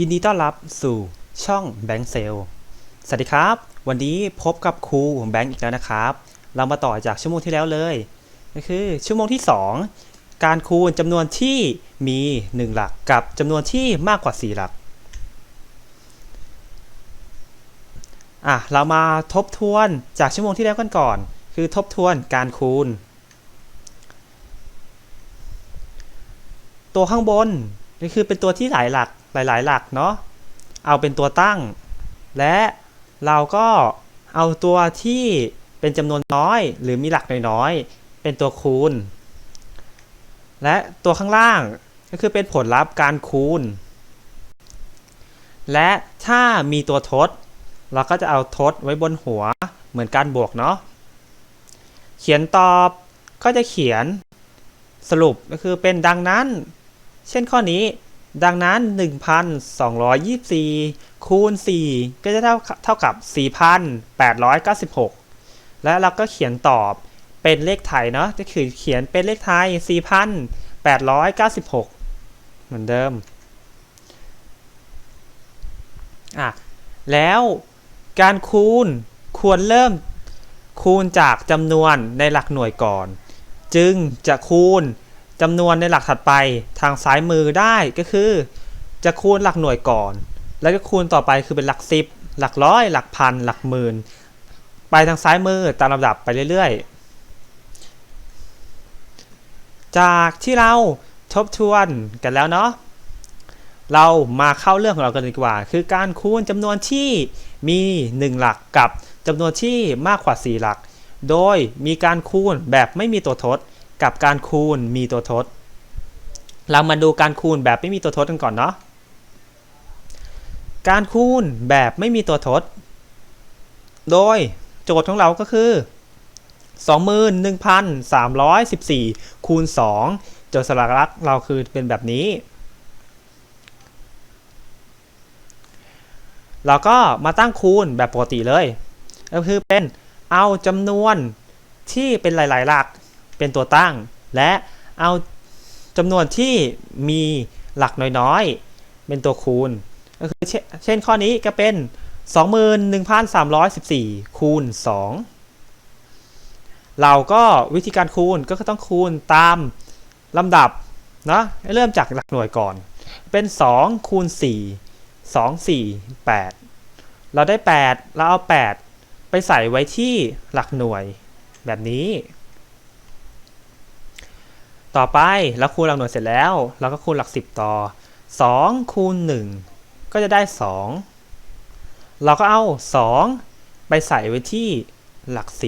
ยินดีต้อนรับสู่ช่องแบงค์เซลสวัสดีครับ วันนี้พบกับครูแบงค์อีกแล้วนะครับ เรามาต่อจากชั่วโมงที่แล้วเลย ก็คือชั่วโมงที่ 2 การคูณจำนวนที่มี 1 หลักกับจำนวนที่มากกว่า 4 หลัก อะ เรามาทบทวนจากชั่วโมงที่แล้วกันก่อน คือทบทวนการคูณ ตัวข้างบนนี่คือเป็นตัวที่หลายหลัก หลายๆ หลักเนาะเอาเป็นตัวตั้ง และเราก็เอาตัวที่เป็นจำนวนน้อย หรือมีหลักน้อยๆเป็นตัวคูณ และตัวข้างล่างก็คือเป็นผลลัพธ์การคูณ และถ้ามีตัวทด เราก็จะเอาทดไว้บนหัวเหมือนการบวกเนาะเขียนตอบก็จะเขียนสรุปก็คือเป็นดังนั้น เช่นข้อนี้ ดังนั้น 1,224 คูณ 4 ก็จะเท่าเท่ากับ 4,896 และเราก็เขียนตอบเป็นเลขไทยเนาะก็คือเขียนเป็นเลขไทย 4,896 เหมือนเดิมอะแล้วการคูณควรเริ่มคูณจากจำนวนในหลักหน่วยก่อน จึงจะคูณ จำนวนในหลักถัดไปทางซ้ายมือได้ก็คือ จะคูณหลักหน่วยก่อน แล้วก็คูณต่อไปคือเป็นหลักสิบหลักร้อย หลักพัน หลักหมื่น ไปทางซ้ายมือตามลำดับไปเรื่อยๆ จากที่เราทบทวนกันแล้วเนาะเรามาเข้าเรื่องของเรากันดีกว่า คือการคูณจำนวนที่มี 1 หลักกับจำนวนที่มากกว่า 4 หลัก โดยมีการคูณแบบไม่มีตัวทด กับการคูณมีตัวทด เรามาดูการคูณแบบไม่มีตัวทดกันก่อนเนาะ การคูณแบบไม่มีตัวทด โดยโจทย์ของเราก็คือ 21,314 คูณ 2 โจทย์สลักลักเราคือเป็นแบบนี้ เราก็มาตั้งคูณแบบปกติเลย ก็คือเป็นเอาจำนวนที่เป็นหลาย ๆ หลัก เป็นตัวตั้ง และเอาจำนวนที่มีหลักน้อยๆ เป็นตัวคูณ ก็คือเช่นข้อนี้ก็เป็น 21,314 คูณ 2 เราก็วิธีการคูณก็ต้องคูณตามลำดับนะเริ่มจากหลักหน่วยก่อน เป็น 2 คูณ 4 2 4 8 เราได้ 8 เราเอา 8 ไปใส่ไว้ที่หลักหน่วยแบบนี้ ต่อไปเราคูณหลักหน่วยเสร็จแล้ว เราก็คูณหลัก 10 ต่อ 2 คูณ 1 ก็จะได้ 2 เราก็เอา 2 ไปใส่ไว้ที่หลัก 10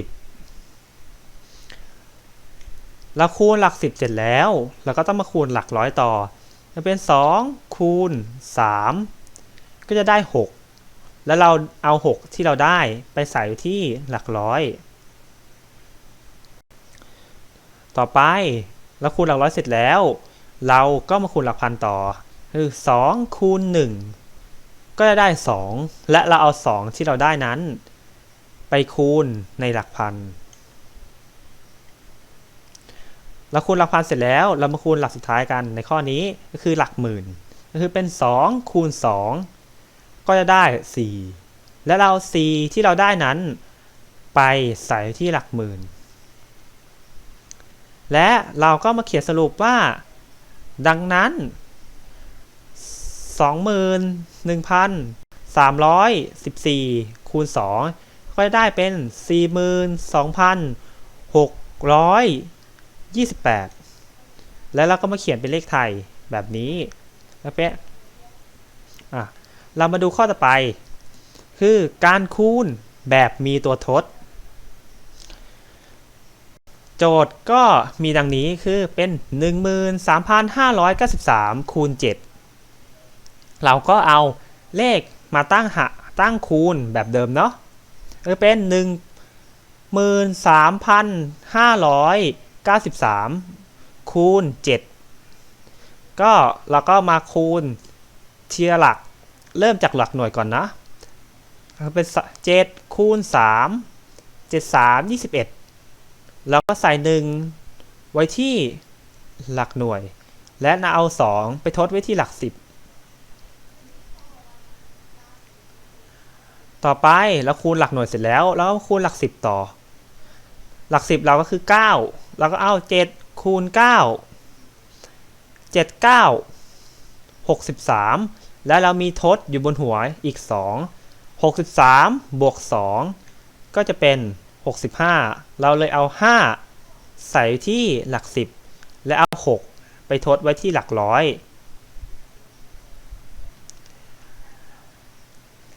เราคูณหลัก 10 เสร็จแล้ว เราก็ต้องมาคูณหลักร้อยต่อจะเป็น 2 คูณ 3 ก็จะได้ 6 แล้วเราเอา 6 ที่เราได้ไปใส่ไว้ที่หลักร้อยต่อไป เราคูณหลักร้อยเสร็จแล้ว เราก็มาคูณหลักพันต่อ คือ2คูณ1ก็จะได้ 2 และเราเอา 2 ที่เราได้นั้น ไปคูณในหลักพันเราคูณหลักพันเสร็จแล้ว เรามาคูณหลักสุดท้ายกันในข้อนี้ก็คือหลักหมื่นก็คือเป็น 2 คูณ 2 ก็จะได้ 4 และเรา 4 ที่เราได้นั้น ไปใส่ที่หลักหมื่น และเราก็มาเขียนสรุปว่า ดังนั้น 21,314 คูณ 2 ก็ได้เป็น 42,628 แล้วเราก็มาเขียนเป็นเลขไทยแบบนี้แล้วเป๊ะอะเรามาดูข้อต่อไป คือการคูณแบบมีตัวทด โจทย์ก็มีดังนี้คือเป็น 13,593 คูณ 7 เราก็เอาเลขมาตั้งหะตั้งคูณแบบเดิมเนาะคือเป็น 13,593 คูณ 7 ก็เราก็มาคูณเทียหลักเริ่มจากหลักหน่วยก่อนนะเป็น 7 คูณ 3 7 3 21 เราก็ใส่หนึ่งไว้ที่หลักหน่วย และนเอา2ไปทดไว้ที่หลัก10ต่อไปเราคูณหลักหน่วยเสร็จแล้ว แล้วคูณหลักสิบต่อ หลักสิบเราก็คือ9เราก็เอา7คูณ9 7 9 63แล้วเรามีทดอยู่บนหัวอีก2 63บสามบวก2ก็จะเป็น 65 เราเลยเอา 5 ใส่ที่หลัก 10 และเอา 6 ไปทดไว้ที่หลักร้อย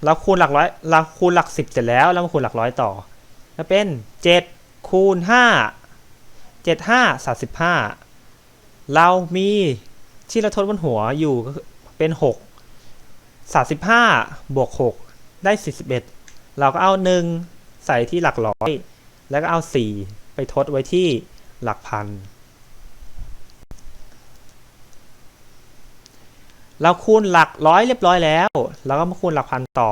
เราคูณหลักร้อยเราคูณหลักสิบเสร็จแล้วเรามาคูณหลักร้อยต่อจะเป็นเจ็ดคูณห้าเจ็ดห้าสามสิบห้าเรามีที่เราทดบนหัวอยู่ก็เป็นหกสามสิบห้าบวกหกได้สี่สิบเอ็ดเราก็เอาหนึ่ง ใส่ที่หลักร้อย แล้วก็เอาสี่ไปทดไว้ที่หลักพัน เราคูณหลักร้อยเรียบร้อยแล้วเราก็มาคูณหลักพันต่อ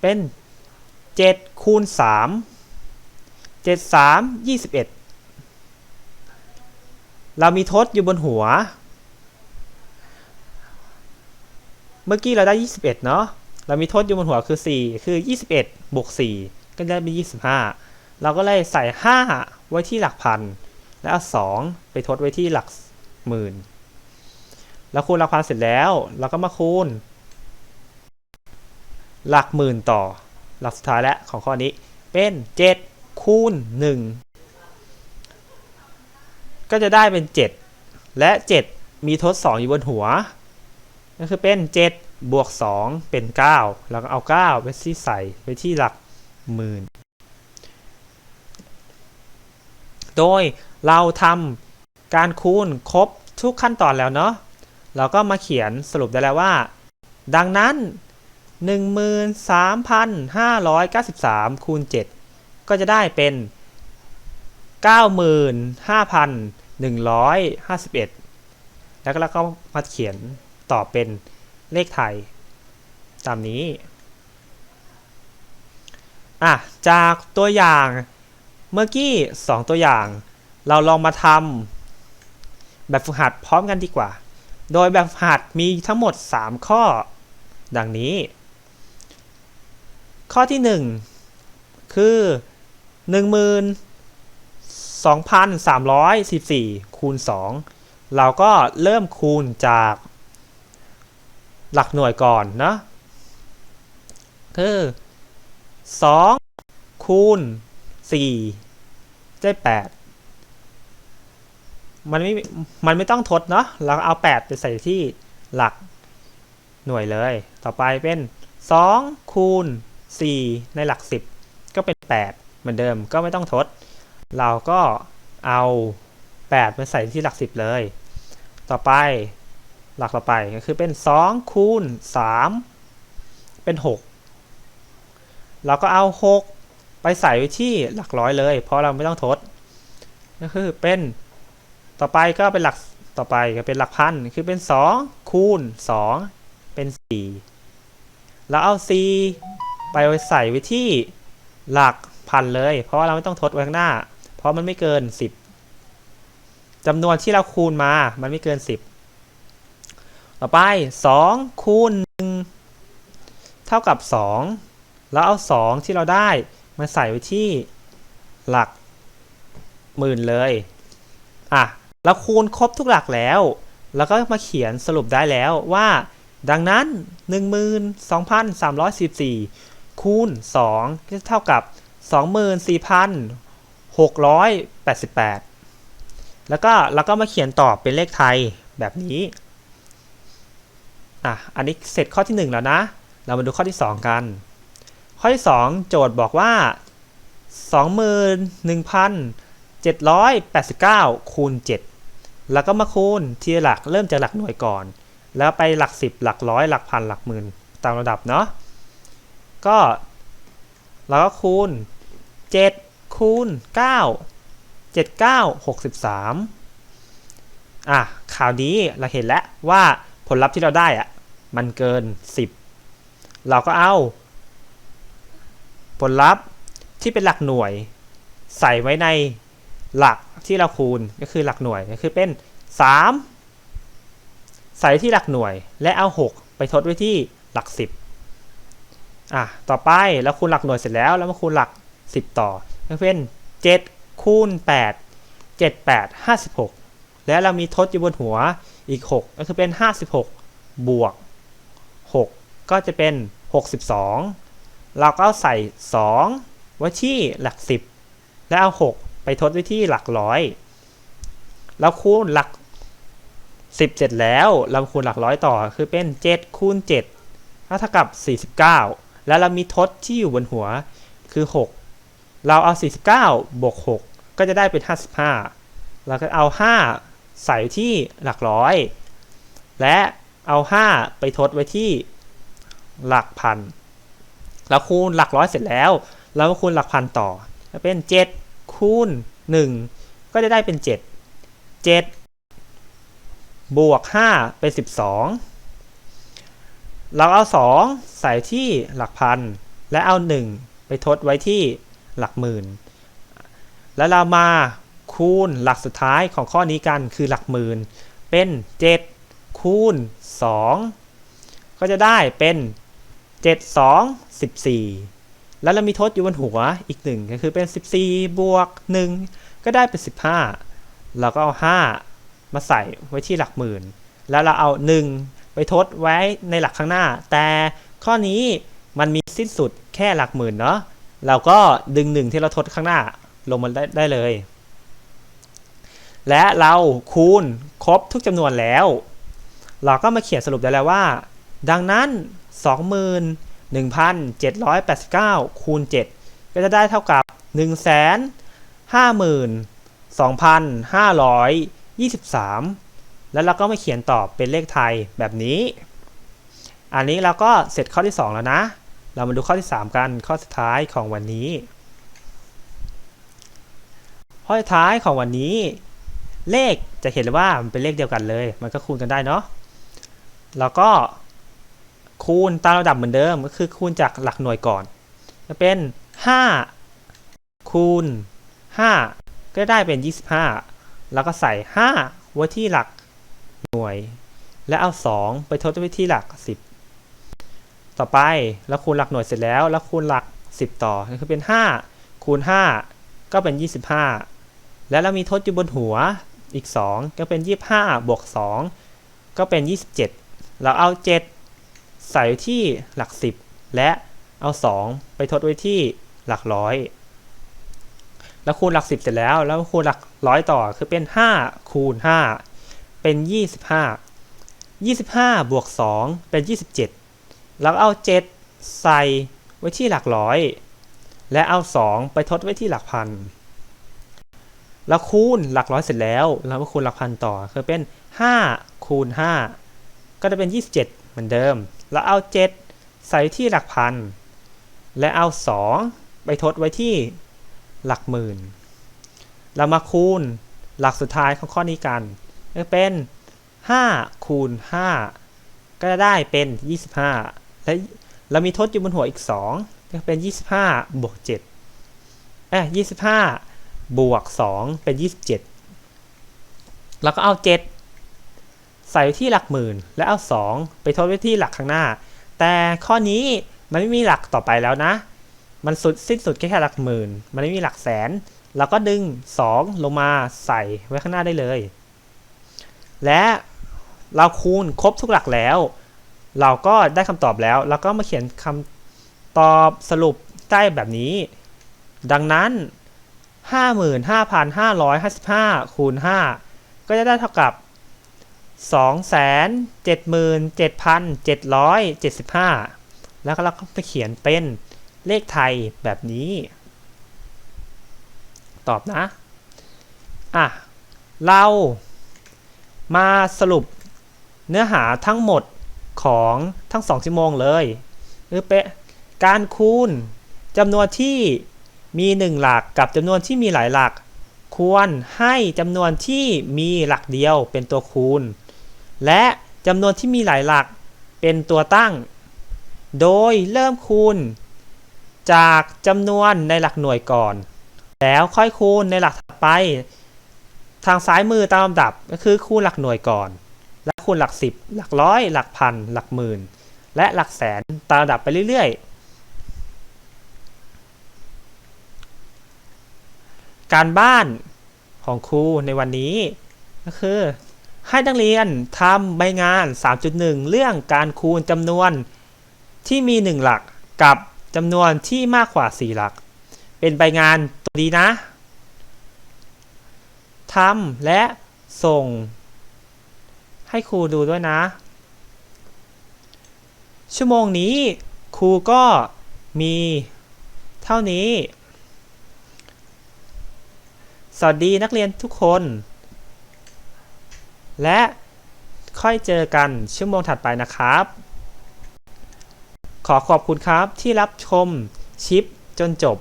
เป็น 7 คูณ 3 7 3 21 เรามีทดอยู่บนหัว เมื่อกี้เราได้ 21 เนาะ เรามีทดอยู่บนหัวคือ 4 คือ 21 บวก 4 ก็ได้เป็น 25 เราก็เลยใส่ 5 ไว้ที่หลักพัน แล้วเอา2ไปทดไว้ที่หลักหมื่น แล้วคูณหลักพันเสร็จแล้ว เราก็มาคูณ หลักหมื่นต่อ หลักสุดท้ายแล้วของข้อนี้เป็น 7 คูณ 1 ก็จะได้เป็น 7 และ 7 มีทด 2 อยู่บนหัว ก็คือเป็น 7 บวก 2 เป็น 9 แล้วก็เอา 9 ไปที่ใส่ไปที่หลักหมื่น โดยเราทำการคูณครบทุกขั้นตอนแล้วเนาะ เราก็มาเขียนสรุปได้แล้วว่า ดังนั้น 13,593 คูณ 7 ก็จะได้เป็น 95,151 แล้วก็เราก็มาเขียนต่อเป็น เลขไทย ตามนี้อะจากตัวอย่างเมื่อกี้ 2 ตัวอย่าง เราลองมาทำแบบฝึกหัดพร้อมกันดีกว่า โดยแบบฝึกหัดมีทั้งหมด 3 ข้อ ดังนี้ ข้อที่ 1 คือ 12,314 คูณ 2 เราก็เริ่มคูณจาก หลักหน่วยก่อนนะคือ 2 คูณ 4 ได้ 8 มันไม่ มันไม่ต้องทดเนาะเราเอา 8 ไปใส่ที่หลักหน่วยเลย ต่อไปเป็น 2 คูณ 4 ในหลัก 10 ก็เป็น 8 เหมือนเดิมก็ไม่ต้องทด เราก็เอา8ไปใส่ที่หลัก 10 เลย ต่อไป หลักต่อไปก็คือเป็น2คูณ3เป็น 6 เราก็เอา 6 ไปใส่ไว้ที่หลักร้อยเลย เพราะเราไม่ต้องทด ก็คือเป็นต่อไปก็เป็นหลักต่อไปก็เป็นหลักพันคือเป็น 2 คูณ 2 เป็น 4 แล้วเอา 4 ไปไว้ใส่ไว้ที่หลักพันเลย เพราะว่าเราไม่ต้องทดไว้ข้างหน้า เพราะมันไม่เกิน 10จำนวนที่เราคูณมา มันไม่เกิน 10 ต่อไป 2 คูณ 1 เท่ากับ 2 แล้วเอา 2 ที่เราได้มาใส่ไว้ที่หลักหมื่นเลย อะเราคูณครบทุกหลักแล้ว แล้วก็มาเขียนสรุปได้แล้วว่า ดังนั้น 12,314คูณ 2 ก็เท่ากับ 24,688 แล้วก็เราก็มาเขียนตอบเป็นเลขไทยแบบนี้ อะ อันนี้เสร็จข้อที่ 1 แล้วนะ เรามาดูข้อที่ 2 กัน ข้อที่ 2 โจทย์บอกว่า 21,789 คูณ 7 แล้วก็มาคูณทีละหลักเริ่มจากหลักหน่วยก่อน แล้วไปหลัก 10 หลักร้อยหลักพันหลักหมื่นตามระดับเนาะ ก็เราก็คูณ 7 คูณ 9 7 9 63 อะข่าวนี้เราเห็นแล้วว่า ผลลัพธ์ที่เราได้อะมันเกิน 10 เราก็เอา ผลลัพธ์ที่เป็นหลักหน่วย ใส่ไว้ในหลักที่เราคูณก็คือหลักหน่วยก็คือเป็น 3 ใส่ที่หลักหน่วยและเอา 6 ไปทดไว้ที่หลัก 10อะต่อไปเราคูณหลักหน่วยเสร็จแล้วแล้วมาคูณหลัก 10 ต่อก็เป็น 7 คูณ 8 7 8 56 แล้วเรามีทดอยู่บนหัวอีก 6 ก็คือเป็น 56 บวก 6 ก็จะเป็น 62 เราก็ใส่ 2 ไว้ที่หลัก 10 แล้วเอา 6 ไปทดไว้ที่หลักร้อยแล้วคูณหลัก 10 เสร็จแล้วเราคูณหลักร้อยต่อคือเป็น 7 คูณ7ก็เท่ากับ 49 แล้วเรามีทดที่อยู่บนหัวคือ 6 เราเอา 49 บวก 6 ก็จะได้เป็น 55 เราก็เอา 5 ใส่ที่หลักร้อย และเอา 5 ไปทดไว้ที่หลักพัน แล้วคูณหลักร้อยเสร็จแล้ว เราก็คูณหลักพันต่อจะเป็น 7 คูณ 1 ก็จะได้เป็น 7 7 บวก 5 เป็น 12 เราเอา 2 ใส่ที่หลักพัน และเอา 1 ไปทดไว้ที่หลักหมื่น แล้วเรามา คูณหลักสุดท้ายของข้อนี้กันคือหลักหมื่น เป็น 7 คูณ 2 ก็จะได้เป็น 7 2 14 แล้วเรามีทดอยู่บนหัวอีกหนึ่งก็คือเป็น 14 บวก 1 ก็ได้เป็น 15 เราก็เอา 5 มาใส่ไว้ที่หลักหมื่น แล้วเราเอา 1 ไปทดไว้ในหลักข้างหน้า แต่ข้อนี้มันมีสิ้นสุดแค่หลักหมื่นเนาะเราก็ดึงหนึ่งที่เราทดข้างหน้าลงมาได้ได้เลย และเราคูณครบทุกจำนวนแล้ว เราก็มาเขียนสรุปได้แล้วว่า ดังนั้น 21,789 คูณ 7 ก็จะได้เท่ากับ 152,523 แล้วเราก็มาเขียนตอบเป็นเลขไทยแบบนี้ อันนี้เราก็เสร็จข้อที่ 2 แล้วนะ เรามาดูข้อที่ 3 กันข้อสุดท้ายของวันนี้ ข้อสุดท้ายของวันนี้ เลขจะเห็นเลยว่ามันเป็นเลขเดียวกันเลย มันก็คูณกันได้เนาะแล้วก็คูณตามระดับเหมือนเดิมก็คือคูณจากหลักหน่วยก่อนจะเป็น 5 คูณ 5 ก็ได้เป็น 25 แล้วก็ใส่ 5 ไว้ที่หลักหน่วย และเอา 2 ไปทดไว้ที่หลัก 10 ต่อไปเราคูณหลักหน่วยเสร็จแล้ว แล้วคูณหลัก 10 ต่อก็คือเป็น 5 คูณ 5 ก็เป็น 25 แล้วเรามีทดอยู่บนหัว อีก 2 ก็เป็น 25 บวก 2 ก็เป็น 27 เราเอา 7 ใส่ที่หลัก 10 และเอา 2 ไปทดไว้ที่หลักร้อยแล้วคูณหลัก 10 เสร็จแล้ว แล้วคูณหลักร้อยต่อคือเป็น 5 คูณ 5 เป็น 25 25 บวก 2 เป็น 27 แล้วเอา 7 ใส่ไว้ที่หลักร้อย และเอา 2 ไปทดไว้ที่หลักพัน แล้วคูณหลักร้อยเสร็จแล้วแล้วมาคูณหลักพันต่อคือเป็น 5 คูณ 5 ก็จะเป็น 27 เหมือนเดิม แล้วเอา 7 ใส่ที่หลักพัน และเอา 2 ไปทดไว้ที่หลักหมื่น เรามาคูณหลักสุดท้ายของข้อนี้กันก็เป็น 5 คูณ 5 ก็จะได้เป็น 25 และเรามีทดอยู่บนหัวอีก 2 ก็เป็น 25 บวก7เอ้ย25 บวก 2 เป็น 27 แล้วก็เอา 7 ใส่ที่หลักหมื่น และเอา 2 ไปทดไว้ที่หลักข้างหน้า แต่ข้อนี้มันไม่มีหลักต่อไปแล้วนะ มันสุดสิ้นสุดแค่แค่หลักหมื่น มันไม่มีหลักแสน เราก็ดึง 2 ลงมาใส่ไว้ข้างหน้าได้เลย และเราคูณครบทุกหลักแล้ว เราก็ได้คำตอบแล้ว เราก็มาเขียนคำตอบสรุปได้แบบนี้ ดังนั้น 55,555คูณ5ก็จะได้เท่ากับ 277,775 แล้วก็เราก็ไปเขียนเป็นเลขไทยแบบนี้ ตอบนะ อะ เรามาสรุปเนื้อหาทั้งหมดของทั้งสองชั่วโมงเลยคือเป็นการคูณจำนวนที่ มีหนึ่งหลักกับจำนวนที่มีหลายหลัก ควรให้จำนวนที่มีหลักเดียวเป็นตัวคูณ และจำนวนที่มีหลายหลักเป็นตัวตั้ง โดยเริ่มคูณ จากจำนวนในหลักหน่วยก่อน แล้วค่อยคูณในหลักถัดไป ทางซ้ายมือตามลำดับก็คือคูณหลักหน่วยก่อน และคูณหลักสิบหลักร้อย หลักพัน หลักหมื่น และหลักแสนตามลำดับไปเรื่อยๆ การบ้านของครูในวันนี้ ก็คือ ให้นักเรียนทำใบงาน 3.1 เรื่องการคูณจำนวนที่มี 1 หลักกับจำนวนที่มากกว่า 4 หลัก เป็นใบงานตัวดีนะทำและส่ง ให้ครูดูด้วยนะ ชั่วโมงนี้ครูก็มีเท่านี้ สวัสดีนักเรียนทุกคน และค่อยเจอกันชั่วโมงถัดไปนะครับ ขอขอบคุณครับที่รับชมชิปจนจบ